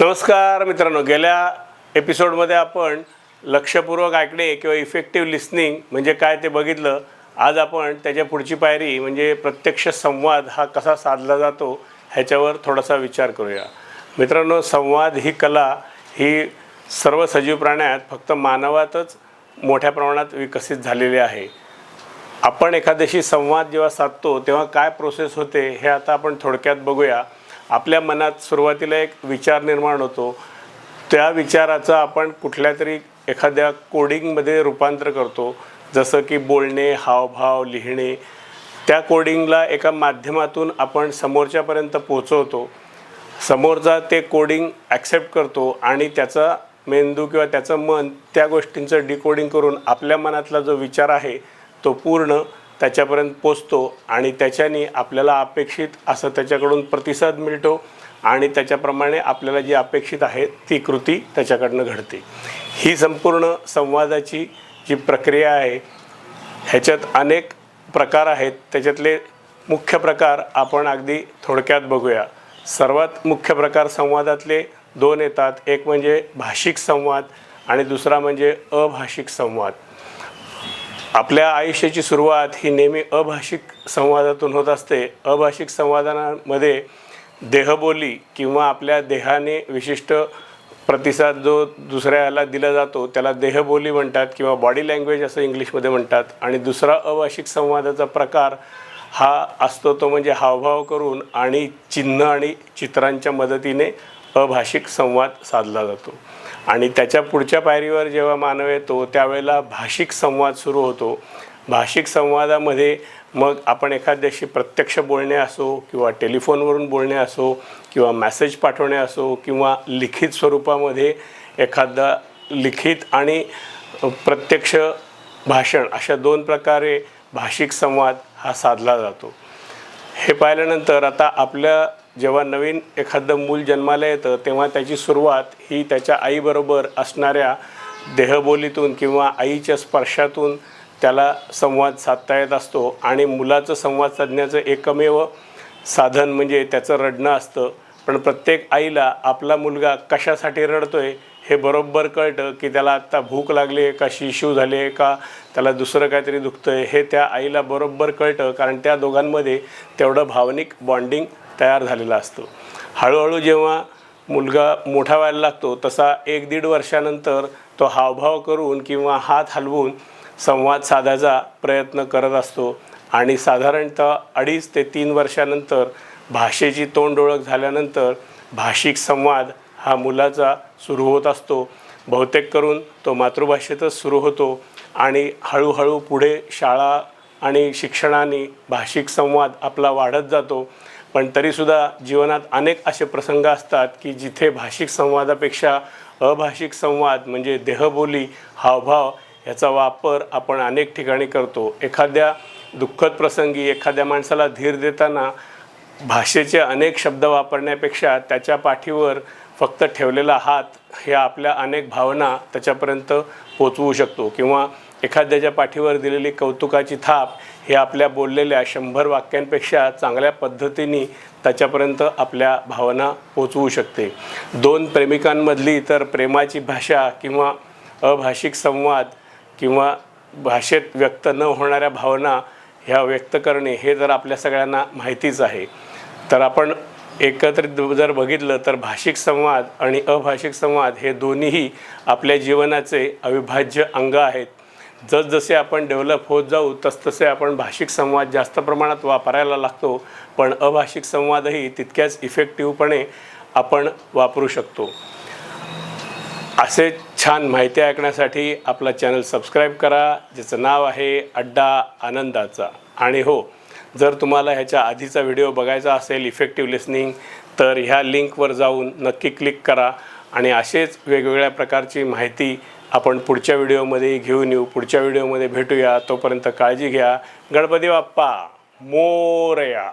नमस्कार मित्रांनो गेल्या एपिसोडमध्ये आपण लक्षपूर्वक ऐकणे किंवा इफेक्टिव्ह लिस्निंग म्हणजे काय ते बघितलं. आज आपण त्याच्या पुढची पायरी म्हणजे प्रत्यक्ष संवाद हा कसा साधला जातो ह्याच्यावर थोडासा विचार करूया. मित्रांनो संवाद ही कला ही सर्व सजीव प्राण्यात फक्त मानवातच मोठ्या प्रमाणात विकसित झालेली आहे. आपण एखाद्याशी संवाद जेव्हा साधतो तेव्हा काय प्रोसेस होते हे आता आपण थोडक्यात बघूया. आपल्या मनात सुरुवातीला एक विचार निर्माण होतो. त्या विचाराचं आपण कुठल्या तरी एखाद्या कोडिंगमध्ये रूपांतर करतो. जसं की बोलणे हावभाव लिहिणे. त्या कोडिंगला एका माध्यमातून आपण समोरच्यापर्यंत पोचवतो समोरचा ते कोडिंग ॲक्सेप्ट करतो आणि त्याचा मेंदू किंवा त्याचं मन त्या गोष्टींचं डिकोडिंग करून आपल्या मनातला जो विचार आहे तो पूर्ण त्याच्यापर्यंत पोचतो आणि त्याच्याने आपल्याला अपेक्षित असं त्याच्याकडून प्रतिसाद मिळतो आणि त्याच्याप्रमाणे आपल्याला जी अपेक्षित आहे ती कृती त्याच्याकडनं घडते. ही संपूर्ण संवादाची जी प्रक्रिया आहे ह्याच्यात अनेक प्रकार आहेत. त्याच्यातले मुख्य प्रकार आपण अगदी थोडक्यात बघूया. सर्वात मुख्य प्रकार संवादातले दोन येतात. एक म्हणजे भाषिक संवाद आणि दुसरा म्हणजे अभाषिक संवाद. आपल्या आयुष्याची सुरुवात ही नेहमी अभाषिक संवादातून होत असते. अभाषिक संवादांमध्ये देहबोली किंवा आपल्या देहाने विशिष्ट प्रतिसाद जो दुसऱ्याला दिला जातो त्याला देहबोली म्हणतात किंवा बॉडी लँग्वेज असं इंग्लिशमध्ये म्हणतात. आणि दुसरा अभाषिक संवादाचा प्रकार हा असतो तो म्हणजे हावभाव करून आणि चिन्ह आणि चित्रांच्या मदतीने अभाषिक संवाद साधला जातो. आणि त्याच्या पुढच्या पायरीवर जेव्हा मानव येतो त्यावेळेला भाषिक संवाद सुरू होतो. भाषिक संवादामध्ये मग आपण एखाद्याशी प्रत्यक्ष बोलणे असो किंवा टेलिफोनवरून बोलणे असो किंवा मॅसेज पाठवणे असो किंवा लिखित स्वरूपामध्ये एखादा लिखित आणि प्रत्यक्ष भाषण अशा दोन प्रकारे भाषिक संवाद हा साधला जातो. हे पाहिल्यानंतर आता आपल्या जेव्हा नवीन एखादं मूल जन्माला येतं तेव्हा त्याची सुरुवात ही त्याच्या आईबरोबर असणाऱ्या देहबोलीतून किंवा आईच्या स्पर्शातून त्याला संवाद साधता येत असतो. आणि मुलाचं संवाद साधण्याचं एकमेव साधन म्हणजे त्याचं रडणं असतं. पण प्रत्येक आईला आपला मुलगा कशासाठी रडतोय हे बरोबर कळतं की त्याला आत्ता भूक लागली आहे का शिशू झाली आहे का त्याला दुसरं काहीतरी दुखतं आहे हे त्या आईला बरोबर कळतं. कारण त्या दोघांमध्ये तेवढं भावनिक बॉन्डिंग तयार झालेलं असतं. हळूहळू जेव्हा मुलगा मोठा व्हायला लागतो तसा एक दीड वर्षानंतर तो हावभाव करून किंवा हात हलवून संवाद साधायचा प्रयत्न करत असतो. आणि साधारणतः अडीच ते तीन वर्षानंतर भाषेची तोंड ओळख झाल्यानंतर भाषिक संवाद हा मुलाचा सुरू होत असतो. बहुतेक करून तो मातृभाषेतच सुरू होतो आणि हळूहळू पुढे शाळा आणि शिक्षणाने भाषिक संवाद आपला वाढत जातो. पण तरीसुद्धा जीवनात अनेक असे प्रसंग असतात की जिथे भाषिक संवादापेक्षा अभाषिक संवाद म्हणजे देहबोली हावभाव याचा वापर आपण अनेक ठिकाणी करतो. एखाद्या दुःखद प्रसंगी एखाद्या माणसाला धीर देताना भाषेचे अनेक शब्द वापरण्यापेक्षा त्याच्या पाठीवर फक्त ठेवलेला हात ह्या आपल्या अनेक भावना त्याच्यापर्यंत पोचवू शकतो. किंवा एखाद्याच्या पाठीवर दिलेली कौतुकाची थाप हे आपल्या बोललेल्या शंभर वाक्यांपेक्षा चांगल्या पद्धतीने त्याच्यापर्यंत आपल्या भावना पोचवू शकते. दोन प्रेमिकांमधली तर प्रेमाची भाषा किंवा अभाषिक संवाद किंवा भाषेत व्यक्त न होणाऱ्या भावना ह्या व्यक्त करणे हे जर आपल्या सगळ्यांना माहितीच आहे तर आपण एकत्रित जर बघितलं तर भाषिक संवाद आणि अभाषिक संवाद हे दोन्हीही आपल्या जीवनाचे अविभाज्य अंग आहेत. जसजसे आपण डेव्हलप होत जाऊ तसतसे आपण भाषिक संवाद जास्त प्रमाणात वापरायला लागतो पण अभाषिक संवादही तितक्याच इफेक्टिव्हपणे आपण वापरू शकतो. असे छान माहिती ऐकण्यासाठी आपला चॅनल सबस्क्राईब करा ज्याचं नाव आहे अड्डा आनंदाचा. आणि हो जर तुम्हाला ह्याच्या आधीचा व्हिडिओ बघायचा असेल इफेक्टिव्ह लिसनिंग तर ह्या लिंकवर जाऊन नक्की क्लिक करा आणि असेच वेगवेगळ्या प्रकारची माहिती आपण पुढच्या व्हिडिओमध्ये घेऊन येऊ. पुढच्या व्हिडिओमध्ये भेटूया. तोपर्यंत काळजी घ्या. गणपती बाप्पा मोरया.